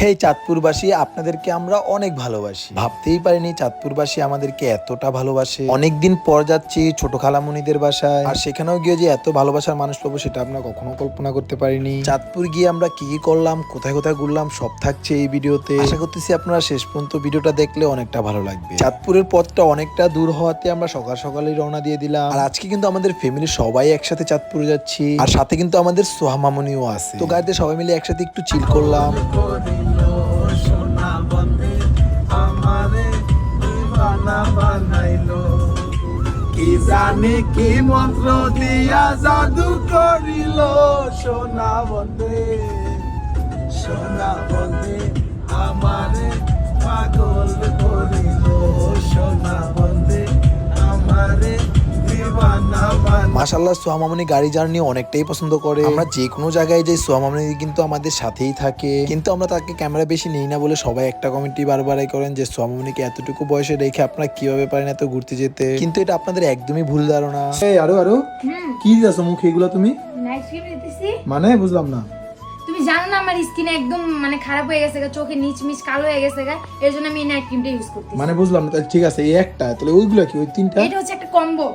হে চাঁদপুরবাসী, আপনাদেরকে আমরা অনেক ভালোবাসি। ভাবতেই পারিনি চাঁদপুরবাসী আমাদেরকে এতটা ভালোবাসে। অনেকদিন পর যাচ্ছি ছোট খালামণিদের বাসায়। আর সেখানেও গিয়ে যে এত ভালোবাসার মানুষ পাবো, সেটা আমরা কখনো কল্পনা করতে পারিনি। চাঁদপুর গিয়ে আমরা কি কি করলাম, কোথায় কোথায় ঘুরলাম, সব থাকছে এই ভিডিওতে। আশা করতেছি আপনারা শেষ পর্যন্ত ভিডিওটা দেখলে অনেকটা ভালো লাগবে। চাঁদপুরের পথটা অনেকটা দূর হওয়াতে আমরা সকাল সকালেই রওনা দিয়ে দিলাম। আর আজকে কিন্তু আমাদের ফ্যামিলি সবাই একসাথে চাঁদপুরে যাচ্ছি। আর সাথে কিন্তু আমাদের সোহা মামনিও আছে। তো গাড়িতে সবাই মিলে একসাথে একটু চিল করলাম। কি জানি কি মন্ত্র দিয়া জাদু করিল? সোনা বন্দে সোনা বন্দে আমারে পাগল বানাইলো মাশাল্লাহ সোহা মামনি গাড়ি জার্নি অনেকটাই পছন্দ করে। আমরা যে কোনো জায়গায় যাই সোহা মামনি কিন্তু আমাদের সাথেই থাকে। কিন্তু আমরা তাকে ক্যামেরা বেশি নেই না বলে সবাই একটা কমেন্টই বারবারই করেন যে সোহা মামনিকে এতটুকু বয়সে রেখে আপনারা কীভাবে পারেন এত ঘুরতে যেতে? কিন্তু এটা আপনাদের একদমই ভুল ধারণা। এই আরও আরও। কি দিতেছো মুখে এগুলো তুমি? নাইট ক্রিম দিতেছি। মানে বুঝলাম না। তুমি জানো না আমার স্কিন একদম মানে খারাপ হয়ে গেছে গা, চোখে নিচ মিচ কালো হয়ে গেছে গা এর জন্য আমি নাইট ক্রিমটা ইউজ করতেছি। মানে বুঝলাম না তাহলে ঠিক আছে এই একটা তাহলে ওইগুলো কি ওই তিনটা? এটা হচ্ছে একটা কম্বো।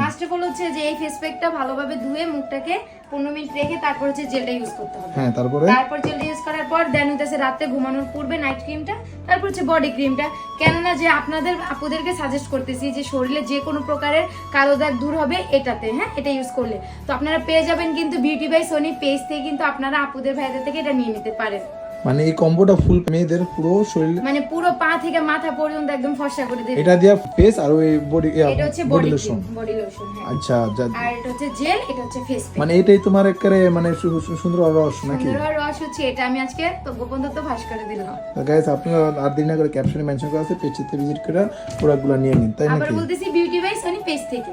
ফার্স্ট অফ অল হচ্ছে যে এই ফেস প্যাকটা ভালোভাবে ধুয়ে মুখটাকে পনেরো মিনিট রেখে তারপর হচ্ছে জেলটা ইউজ করতে হবে। হ্যাঁ তারপরে? তারপর জেলটা ইউজ করার পর দেন হইতেছে রাতে ঘুমানোর পূর্বে নাইট ক্রিমটা তারপর হচ্ছে বডি ক্রিমটা কেননা যে আপনাদের আপুদেরকে সাজেস্ট করতেছি যে শরীরে যে কোনো প্রকারের কালো দাগ দূর হবে এটাতে হ্যাঁ এটা ইউজ করলে। তো আপনারা পেয়ে যাবেন কিন্তু বিউটি বাই সোনি পেজ থেকে কিন্তু আপনারা আপুদের ভাইদের থেকে এটা নিয়ে নিতে পারেন। মানে এই কম্বোটা ফুল মেয়েদের পুরো শরীর মানে পুরো পা থেকে মাথা পর্যন্ত একদম ফর্সা করে দেবে এটা দিয়া ফেস আর ওই বডি এটা হচ্ছে বডি লোশন বডি লোশন আচ্ছা আর এটা হচ্ছে জেল এটা হচ্ছে ফেস মানে এটাই তোমার একেবারে মানে সুন্দর রস নাকি? সুন্দর রস হচ্ছে এটা আমি আজকে তো গোপন তত্ত্ব ফাঁস করে দিলাম। গাইস আপনারা আর দেরি না করে ক্যাপশনে মেনশন করা আছে পেজটিতে ভিজিট করে প্রোডাক্টগুলো নিয়ে নিন তাই নাকি? আবার বলতেছি বিউটি বাই সোনি পেজ থেকে।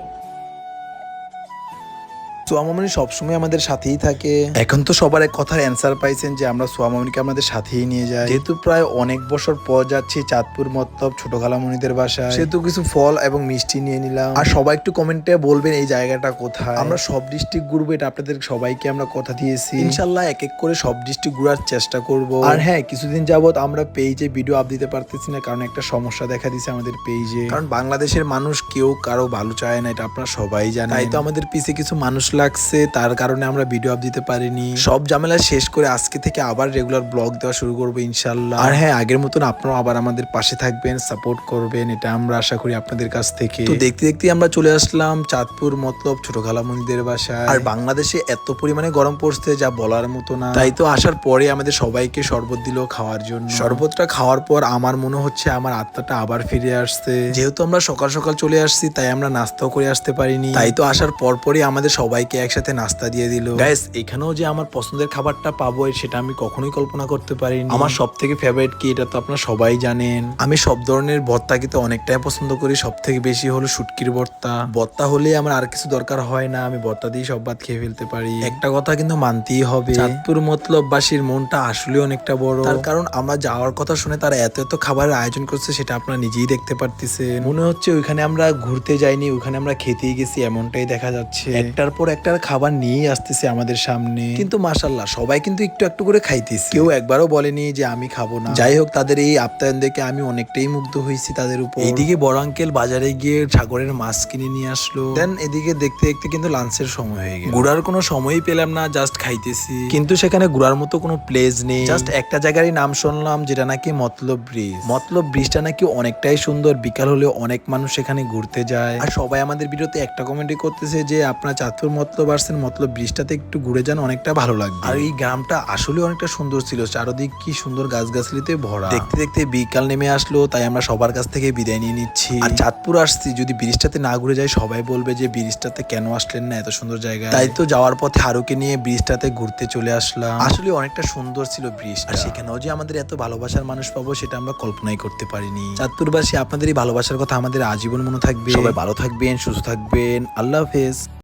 সোহা মামনি সবসময় আমাদের সাথেই থাকে। এখন তো সবার এক কথার অ্যান্সার পাইছেন যে আমরা সোহা মামনিকে আমাদের সাথেই নিয়ে যাই। যেহেতু প্রায় অনেক বছর পর যাচ্ছি চাঁদপুর মতলব ছোট খালামণিদের বাসায়। সেহেতু কিছু ফল এবং মিষ্টি নিয়ে নিলাম। আর সবাই একটু কমেন্টে বলবেন এই জায়গাটা কোথায়। আমরা সব ডিস্ট্রিক্ট ঘুরবো এটা আপনাদের সবাইকে আমরা কথা দিয়েছি। ইনশাল্লাহ এক এক করে সব ডিস্ট্রিক্ট ঘুরার চেষ্টা করব। আর হ্যাঁ কিছুদিন যাবত আমরা পেজে ভিডিও আপ দিতে পারতেছি না কারণ একটা সমস্যা দেখা দিছে আমাদের পেজে কারণ বাংলাদেশের মানুষ কেউ কারও ভালো চায় না এটা আপনারা সবাই জানেন। তাই তো আমাদের পিছে কিছু মানুষ লাগছে, তার কারণে আমরা ভিডিও আপ দিতে পারিনি। সব ঝামেলা শেষ করে আজকে থেকে আবার রেগুলার ব্লগ দেওয়া শুরু করব ইনশাল্লাহ আর হ্যাঁ আগের মতন আপনারাও আবার আমাদের পাশে থাকবেন সাপোর্ট করবেন, এটা আমরা আশা করি আপনাদের কাছ থেকে। তো দেখতে দেখতে আমরা চলে আসলাম চাঁদপুর মতলব ছোট খালামণিদের বাসায়। আর বাংলাদেশে এত পরিমাণে গরম পড়ছে যা বলার মতো না। তাই তো আসার পরে আমাদের সবাইকে শরবত দিল খাওয়ার জন্য। শরবতটা খাওয়ার পর আমার মনে হচ্ছে আমার আত্মাটা আবার ফিরে আসছে। যেহেতু আমরা সকাল সকাল চলে আসছি, তাই আমরা নাস্তাও করে আসতে পারিনি। তাই তো আসার পর পরই আমাদের সবাইকে একসাথে নাস্তা দিয়ে দিল। গ্যাস এখানেও যে আমার পছন্দের খাবারটা পাবো সেটা আমি কখনোই কল্পনা করতে পারিনি। আমার সব থেকে ফেভারিট কি এটা তো আপনারা সবাই জানেন। আমি সব ধরনের ভর্তা কিন্তু অনেকটাই পছন্দ করি। সব থেকে বেশি হলো শুটকির ভর্তা। ভর্তা হলে আমার আর কিছু দরকার হয় না আমি ভর্তা দিয়ে সব ভাত খেয়ে ফেলতে পারি। একটা কথা কিন্তু মানতেই হবে। চাঁদপুর মতলববাসীর মনটা আসলে অনেকটা বড়। তার কারণ আমরা যাওয়ার কথা শুনে তারা এত এত খাবারের আয়োজন করছে সেটা আপনারা নিজেই দেখতে পারতেছেন। মনে হচ্ছে ওইখানে আমরা ঘুরতে যাইনি ওখানে আমরা খেতেই গেছি এমনটাই দেখা যাচ্ছে। একটার পর একটার খাবার নিয়ে আসতেছে আমাদের সামনে। কিন্তু মাসাল্লাহ সবাই কিন্তু একটু একটু করে খাইতেছে। কেউ একবারও বলেনি যে আমি খাব না। যাই হোক, তাদের এই আপ্যায়ন দেখে আমি অনেকটাই মুগ্ধ হয়েছি তাদের উপর। এইদিকে বড় আঙ্কেল বাজারে গিয়ে সাগরের মাছ কিনে নিয়ে আসলো। দেন এদিকে দেখতে দেখতে কিন্তু লাঞ্চের সময় হয়ে গেল। ঘোরার কোনো সময়ই পেলাম না জাস্ট খাইতেছি। কিন্তু সেখানে ঘোরার মতো কোনো প্লেস নেই। জাস্ট একটা জায়গারই নাম শুনলাম, যেটা নাকি মতলব ব্রিজ মতলব ব্রিজটা নাকি অনেকটাই সুন্দর। বিকাল হলে অনেক মানুষ সেখানে ঘুরতে যায়। আর সবাই আমাদের ভিডিওতে একটা কমেন্টই করতেছে যে, আপনার চাঁদপুর মতলব আসছেন মতলব ব্রিজটাতে একটু ঘুরে যান অনেকটা ভালো লাগবে। আর এই গ্রামটা আসলে অনেকটা সুন্দর ছিল। চারদিক কি সুন্দর গাছগাছালিতে ভরা। দেখতে দেখতে বিকাল নেমে আসলো তাই আমরা সবার কাছ থেকে বিদায় নিয়ে নিচ্ছি। আর চাঁদপুর আসছি যদি ব্রিজটাতে না ঘুরে যাই সবাই বলবে যে ব্রিজটাতে কেন আসলেন না এত সুন্দর জায়গা তাই তো যাওয়ার পথে হারুকে নিয়ে ব্রিজটাতে ঘুরতে চলে আসলাম। আসলে অনেকটা সুন্দর ছিল ব্রিজ আর সেখানেও যে আমাদের এত ভালোবাসার মানুষ পাবো সেটা আমরা কল্পনাই করতে পারিনি। চাঁদপুরবাসী আপনাদের এই ভালোবাসার কথা আমাদের আজীবন মনে থাকবে। সবাই ভালো থাকবেন সুস্থ থাকবেন। আল্লাহ হাফেজ।